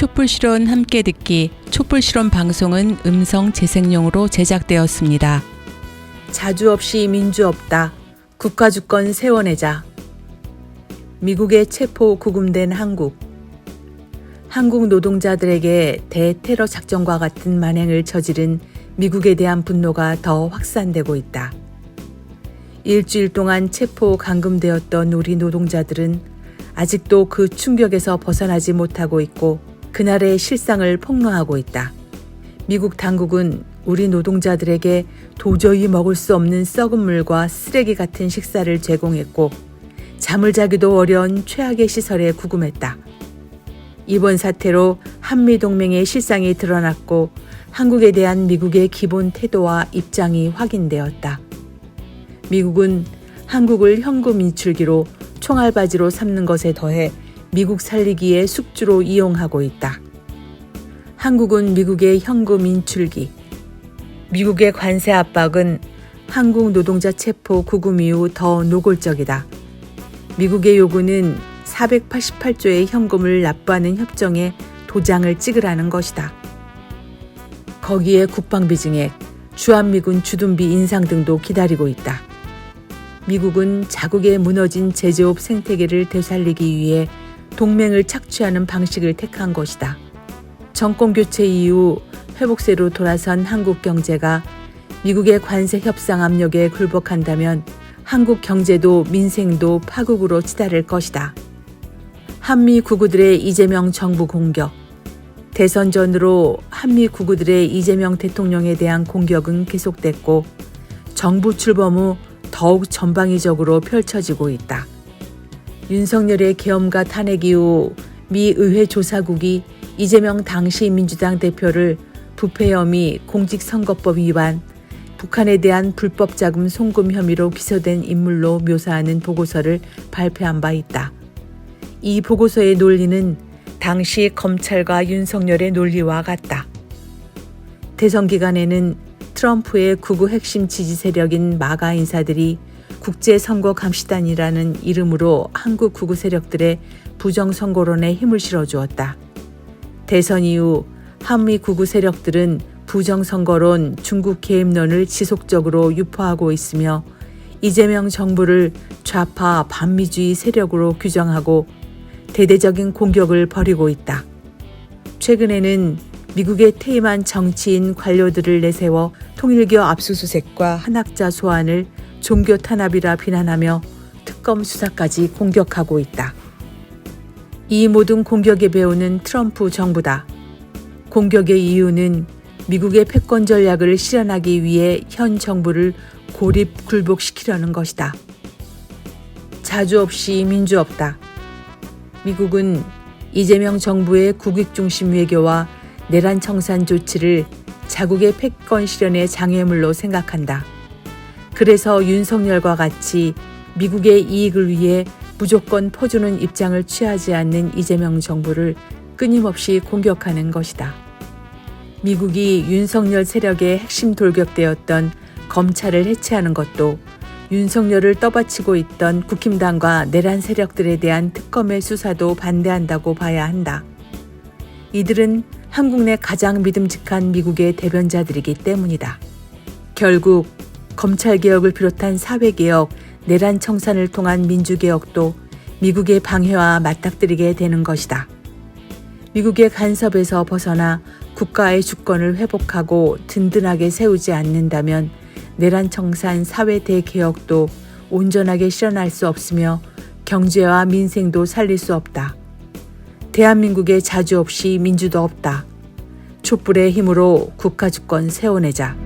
촛불 실현 함께 듣기 촛불 실현 방송은 음성 재생용으로 제작되었습니다. 자주 없이 민주 없다. 국가 주권 세워내자. 미국의 체포 구금된 한국. 한국 노동자들에게 대테러 작전과 같은 만행을 저지른 미국에 대한 분노가 더 확산되고 있다. 일주일 동안 체포 감금되었던 우리 노동자들은 아직도 그 충격에서 벗어나지 못하고 있고 그날의 실상을 폭로하고 있다. 미국 당국은 우리 노동자들에게 도저히 먹을 수 없는 썩은 물과 쓰레기 같은 식사를 제공했고 잠을 자기도 어려운 최악의 시설에 구금했다. 이번 사태로 한미 동맹의 실상이 드러났고 한국에 대한 미국의 기본 태도와 입장이 확인되었다. 미국은 한국을 현금 인출기로 총알바지로 삼는 것에 더해 미국 살리기의 숙주로 이용하고 있다. 한국은 미국의 현금 인출기, 미국의 관세 압박은 한국 노동자 체포 구금 이후 더 노골적이다. 미국의 요구는 488조의 현금을 납부하는 협정에 도장을 찍으라는 것이다. 거기에 국방비 증액, 주한미군 주둔비 인상 등도 기다리고 있다. 미국은 자국의 무너진 제조업 생태계를 되살리기 위해 동맹을 착취하는 방식을 택한 것이다. 정권 교체 이후 회복세로 돌아선 한국 경제가 미국의 관세 협상 압력에 굴복한다면 한국 경제도 민생도 파국으로 치달을 것이다. 한미 구구들의 이재명 정부 공격. 대선 전으로 한미 구구들의 이재명 대통령에 대한 공격은 계속됐고 정부 출범 후 더욱 전방위적으로 펼쳐지고 있다. 윤석열의 계엄과 탄핵 이후 미 의회 조사국이 이재명 당시 민주당 대표를 부패 혐의, 공직선거법 위반, 북한에 대한 불법 자금 송금 혐의로 기소된 인물로 묘사하는 보고서를 발표한 바 있다. 이 보고서의 논리는 당시 검찰과 윤석열의 논리와 같다. 대선 기간에는 트럼프의 구구 핵심 지지 세력인 마가 인사들이 국제선거감시단이라는 이름으로 한국 구구 세력들의 부정선거론에 힘을 실어주었다. 대선 이후 한미 구구 세력들은 부정선거론, 중국 개입론을 지속적으로 유포하고 있으며 이재명 정부를 좌파 반미주의 세력으로 규정하고 대대적인 공격을 벌이고 있다. 최근에는 미국의 퇴임한 정치인 관료들을 내세워 통일교 압수수색과 한학자 소환을 종교 탄압이라 비난하며 특검 수사까지 공격하고 있다. 이 모든 공격의 배우는 트럼프 정부다. 공격의 이유는 미국의 패권 전략을 실현하기 위해 현 정부를 고립 굴복시키려는 것이다. 자주 없이 민주 없다. 미국은 이재명 정부의 국익 중심 외교와 내란 청산 조치를 자국의 패권 실현의 장애물로 생각한다. 그래서 윤석열과 같이 미국의 이익을 위해 무조건 퍼주는 입장을 취하지 않는 이재명 정부를 끊임없이 공격하는 것이다. 미국이 윤석열 세력의 핵심 돌격되었던 검찰을 해체하는 것도 윤석열을 떠받치고 있던 국힘당과 내란 세력들에 대한 특검의 수사도 반대한다고 봐야 한다. 이들은 한국 내 가장 믿음직한 미국의 대변자들이기 때문이다. 결국 검찰개혁을 비롯한 사회개혁, 내란 청산을 통한 민주개혁도 미국의 방해와 맞닥뜨리게 되는 것이다. 미국의 간섭에서 벗어나 국가의 주권을 회복하고 든든하게 세우지 않는다면 내란 청산 사회 대개혁도 온전하게 실현할 수 없으며 경제와 민생도 살릴 수 없다. 대한민국의 자주 없이 민주도 없다. 촛불의 힘으로 국가 주권 세워내자.